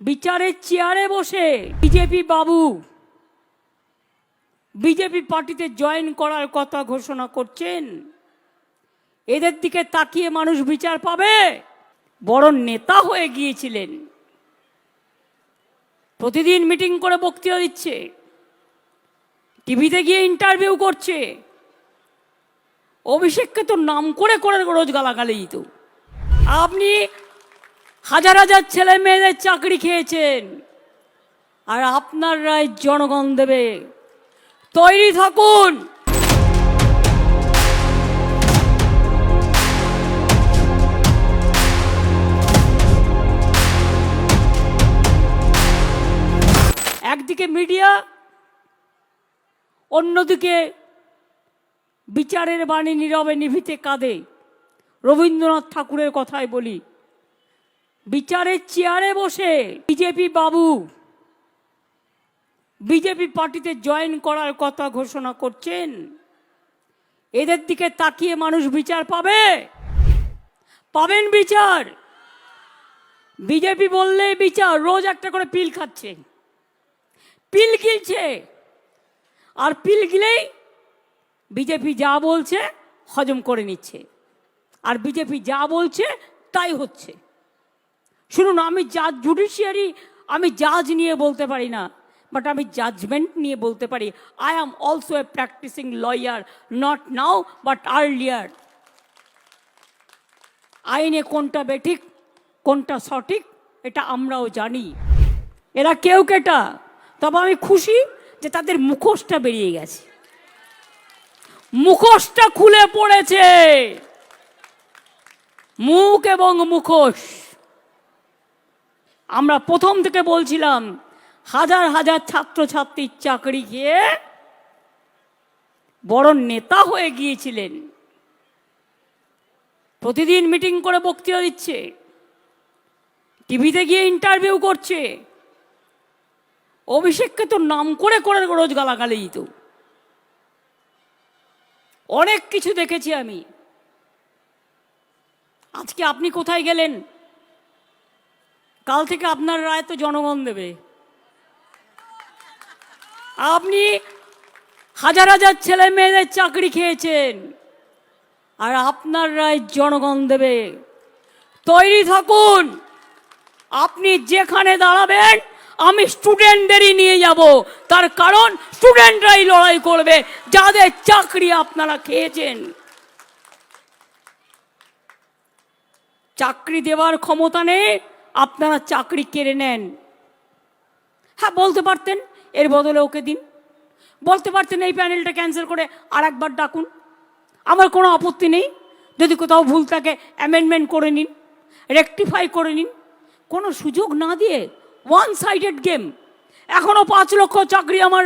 বিচারের চেয়ারে বসে বিজেপি বাবু, বিজেপি পার্টিতে জয়েন করার কথা ঘোষণা করছেন। এদের দিকে তাকিয়ে মানুষ বিচার পাবে। বড় নেতা হয়ে গিয়েছিলেন। প্রতিদিন মিটিং করে বক্তৃতা দিচ্ছে। টিভিতে গিয়ে ইন্টারভিউ করছে। অভিষেককে তো নাম করে করে রোজ গালাগালি দিত। আপনি হাজার হাজার ছেলে মেয়েদের চাকরি খেয়েছেন। আর আপনার রায় জনগণ দেবে। তৈরি থাকুন। একদিকে মিডিয়া, অন্যদিকে বিচারের বাণী নীরবে নিভিতে কাঁদে। রবীন্দ্রনাথ ঠাকুরের কথাই বলি। বিচারের চেয়ারে বসে বিজেপি বাবু, বিজেপি পার্টিতে জয়েন করার কথা ঘোষণা করছেন। এদের দিকে তাকিয়ে মানুষ বিচার পাবে? পাবেন বিচার? বিজেপি বললে বিচার, রোজ একটা করে পিল খাচ্ছে। পিল গিলছে। আর পিল গিলেই বিজেপি যা বলছে হজম করে নিচ্ছে। আর বিজেপি যা বলছে তাই হচ্ছে। শুনুন, আমি জাজ জুডিশিয়ারি আমি জাজ নিয়ে বলতে পারি না বাট আমি জাজমেন্ট নিয়ে বলতে পারি। I am also a practising lawyer not now but earlier আইনে কোনটা বেঠিক, কোনটা সঠিক, এটা আমরাও জানি। এরা কেউ কেটা, তবে আমি খুশি যে তাদের মুখোশটা বেরিয়ে গেছে। মুখোশটা খুলে পড়েছে। মুখ এবং মুখোশ। আমরা প্রথম থেকে বলছিলাম, হাজার হাজার ছাত্রছাত্রীর চাকরি খেয়ে বড় নেতা হয়ে গিয়েছিলেন। প্রতিদিন মিটিং করে বক্তৃতা দিচ্ছে, টিভিতে গিয়ে ইন্টারভিউ করছে। অভিষেককে তো নাম করে করে রোজ গালাগালি দিত। অনেক কিছু দেখেছি আমি। আজকে আপনি কোথায় গেলেন? কাল থেকে আপনার রায় তো জনগণ দেবে। আপনি হাজার হাজার ছেলে মেয়েদের চাকরি খেয়েছেন, আর আপনার রায় জনগণ দেবে। তৈরি থাকুন, আপনি যেখানে দাঁড়াবেন, আমি স্টুডেন্টদেরই নিয়ে যাব। তার কারণ স্টুডেন্টরাই লড়াই করবে, যাদের চাকরি আপনারা খেয়েছেন। চাকরি দেওয়ার ক্ষমতা নেই আপনারা চাকরি কেড়ে নেন। হ্যাঁ বলতে পারতেন, এর বদলে ওকে দিন। বলতে পারতেন, এই প্যানেলটা ক্যান্সেল করে আর একবার ডাকুন। আমার কোনো আপত্তি নেই। যদি কোথাও ভুল থাকে অ্যামেন্ডমেন্ট করে নিন রেকটিফাই করে নিন। কোনো সুযোগ না দিয়ে ওয়ান সাইডেড গেম এখনও পাঁচ লক্ষ চাকরি আমার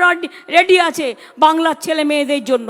রেডি আছে বাংলার ছেলে মেয়েদের জন্য।